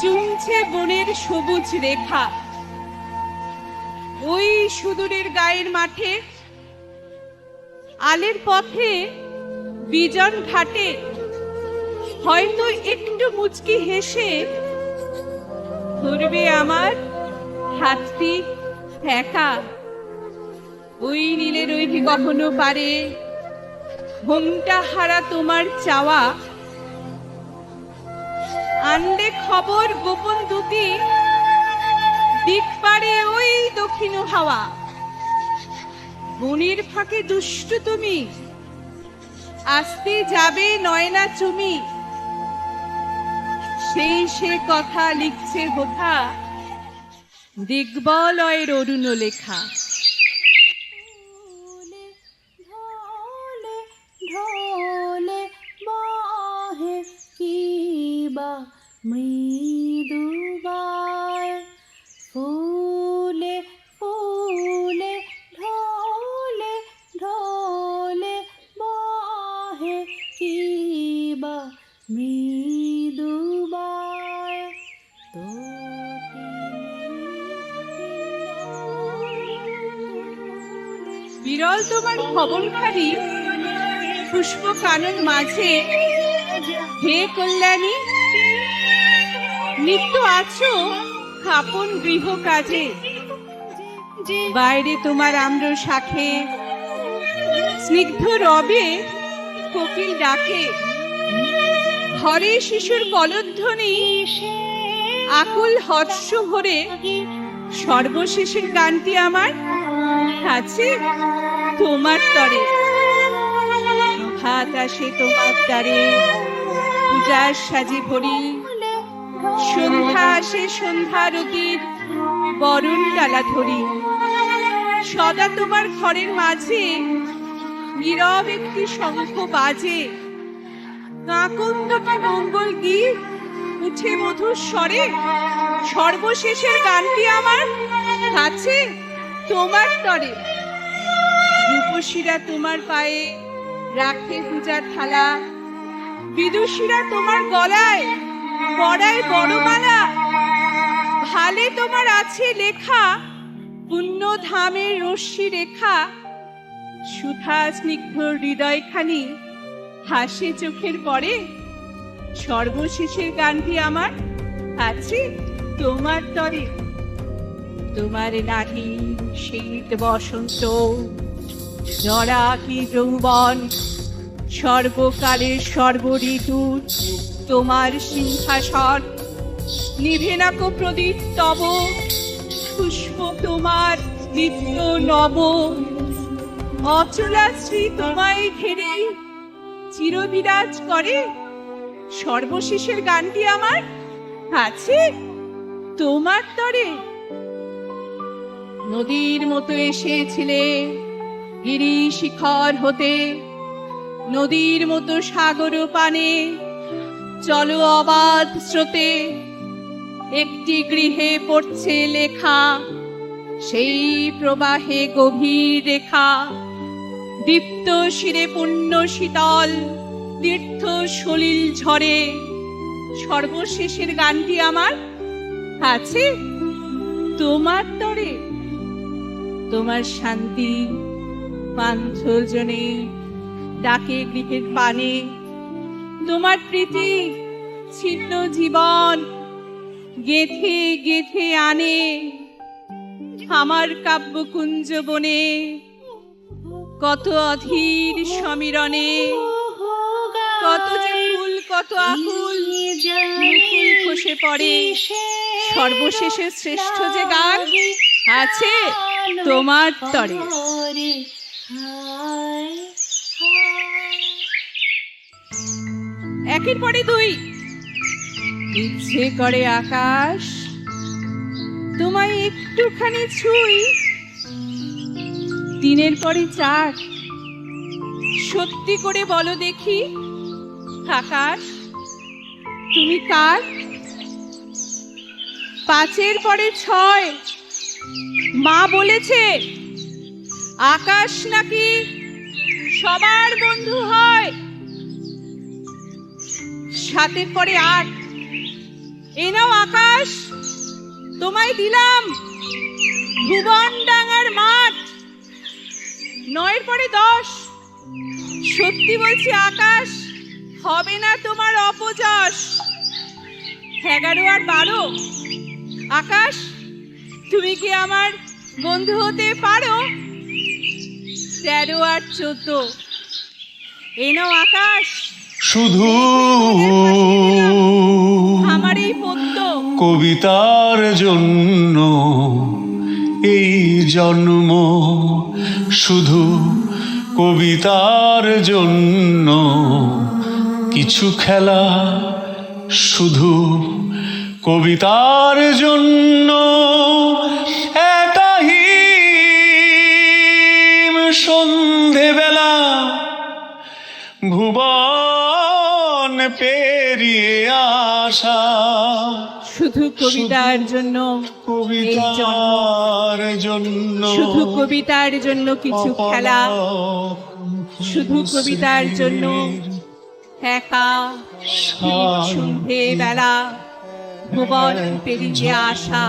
চুমছে বনের সবুজ রেখা। ওই সুদূরের গায়ের মাঠে, আলের পথে, বিজন ঘাটে, হয়তো একটু মুচকি হেসে, ধরবে আমার হাতটি একা ওই নীলের ওই কি কখনো পারে? ঘোমটা হারা তোমার চাওয়া। আন্ডে খবর গোপন দুটি দিক পারে ওই দক্ষিণ হাওয়া। বনের ফাঁকে দুষ্ট তুমি, আসতে যাবে নয়না চুমি। সেই সে কথা লিখছে হোথা দিগ্বলয়ের অরুণ লেখা মৃদুবায় ফুলে ফুলে, ঢলে ঢলে বাহে কিবা মৃদুবায় বিরল তোমার খবরখানি পুষ্প কানন মাঝে, হে কল্যাণী নিত্য আছো খাপন গৃহ কাজে। বাইরে তোমার আম্র শাখে স্নিগ্ধ রবে কোকিল ডাকে। ঘরে শিশুর কলধ্বনি আকুল হর্ষ ভরে। সর্বশেষের গানটি আমার আছে তোমার তরে। ভাত আসে তোমার দ্বারে পূজার সাজে ভরি। সন্ধ্যা আসে সন্ধ্যারতির বরণ ডালা ধরি। সদা তোমার ঘরের মাঝে নীরব একটি শঙ্খ বাজে। কাকুন্দকে মঙ্গল গীত, উঠে মধুর স্বরে। সর্বশেষের গানটি আমার কাছে, তোমার তরে। রূপসীরা তোমার পায়ে রাখে পূজার থালা। বিদুষীরা তোমার গলায়, পড়ায় বড়মালা। ভালে তোমার আছে লেখা পুণ্য ধামের রশ্মি রেখা। সুধা স্নিগ্ধ হৃদয়খানি, হাসে চোখের পরে। সর্বশেষের গানটি আমার, আছে তোমার তরে। তোমার নাহি শীত বসন্ত জরা কি যৌবন সর্বকালের সর্বঋতু তোমার সিংহাসন। নিভে নাকো প্রদীপ তব, পুষ্প তোমার নিত্য নব। অচলাশ্রী তোমায় ঘেরে, চিরবিরাজ করে। সর্বশেষের গানটি আমার আছে তোমার তরে। নদীর মতো এসেছিলে গিরি শিখর হতে। নদীর মতো সাগর পানে। চলো অবাধ স্রোতে, একটি গৃহে পড়ছে লেখা। সেই প্রবাহে গভীর রেখা। দীপ্ত শিরে পুণ্য শীতল, তীর্থ সলিল ঝরে। সর্বশেষের গানটি আমার আছে তোমার তরে। তোমার শান্তি পান্থজনে ডাকে গৃহের পানে। তোমার প্রীতি ছিন্ন জীবন গেথে গেথে আনে আমার কাব্যকুঞ্জ বনে। কত অধীর সমীরণে, কত যে ফুল, কত আকুল, মুকুল খসে পড়ে। সর্বশেষে শ্রেষ্ঠ যে গান আছে তোমার তরে। একের পরে দুই। ইচ্ছে করে আকাশ, তোমায় একটুখানি ছুই। তিনের পরে চার সত্যি করে বলো দেখি, আকাশ, তুমি কার? পাঁচের পরে ছয়, মা বলেছে, আকাশ নাকি সবার বন্ধু হয়? সাতের পরে আট। এ নাও আকাশ, তোমায় দিলাম ভুবন ডাঙার মাঠ। নয়ের পরে দশ। সত্যি বলছি আকাশ, হবে না তোমার অপযশ। এগারো আর বারো। আকাশ, তুমি কি আমার বন্ধু হতে পারো? তেরো আর চোদ্দ। এ নাও আকাশ। শুধু আমার এই পদ্য। কবিতার জন্য এই জন্ম শুধু কবিতার জন্য কিছু খেলা শুধু কবিতার জন্য সন্ধেবেলা ভুবন পেরিয়ে আসা। শুধু কবিতার জন্য কবিতার জন্য। শুধু কবিতার জন্য কিছু খেলা। শুধু কবিতার জন্য একা সন্ধে বেলা ভুবন পেরিয়ে আসা।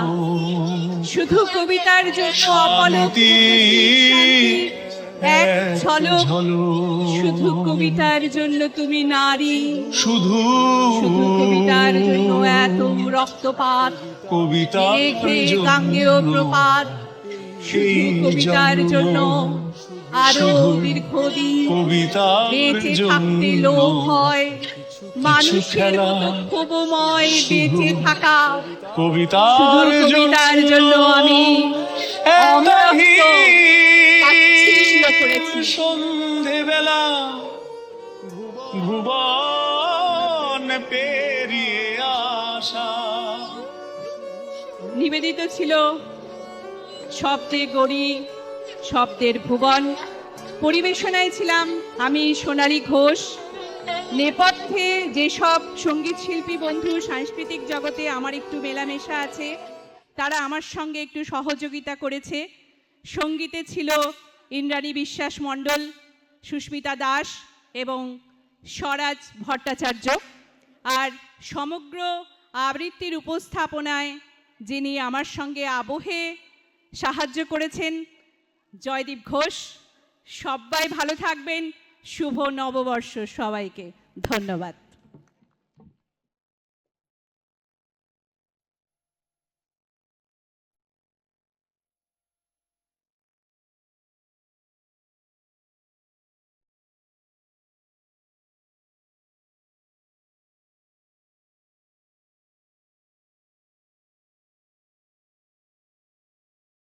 শুধু কবিতার জন্য অপলক এক ঝলক শুধু কবিতার জন্য তুমি নারী। শুধু শুধু কবিতার জন্য এত রক্তপাত। জন্য গাঙ্গেয় প্রপাত? শুধু কবিতার জন্য আরও দীর্ঘদিন বেঁচে থাকতে লোভ হয়। মানুষের মতো ক্ষোভময় বেঁচে থাকা। কবিতার জন্য আমি। সন্ধেবেলা, ভুবন পেরিয়ে আসা। নিবেদিত ছিল শব্দে গড়ি শব্দের ভুবন। পরিবেশনায় ছিলাম আমি, সোনালী ঘোষ। নেপথ্যে যেসব সংগীত শিল্পী বন্ধু সাংস্কৃতিক জগতে আমার একটু মেলামেশা আছে, তারা আমার সঙ্গে একটু সহযোগিতা করেছে। সঙ্গীতে ছিল ইন্দ্রাণী বিশ্বাস মণ্ডল, সুস্মিতা দাস এবং স্বরাজ ভট্টাচার্য আর সমগ্র আবৃত্তির উপস্থাপনায় যিনি আমার সঙ্গে আবহে সাহায্য করেছেন, জয়দীপ ঘোষ, সবাই ভালো থাকবেন, শুভ নববর্ষ সবাইকে, ধন্যবাদ।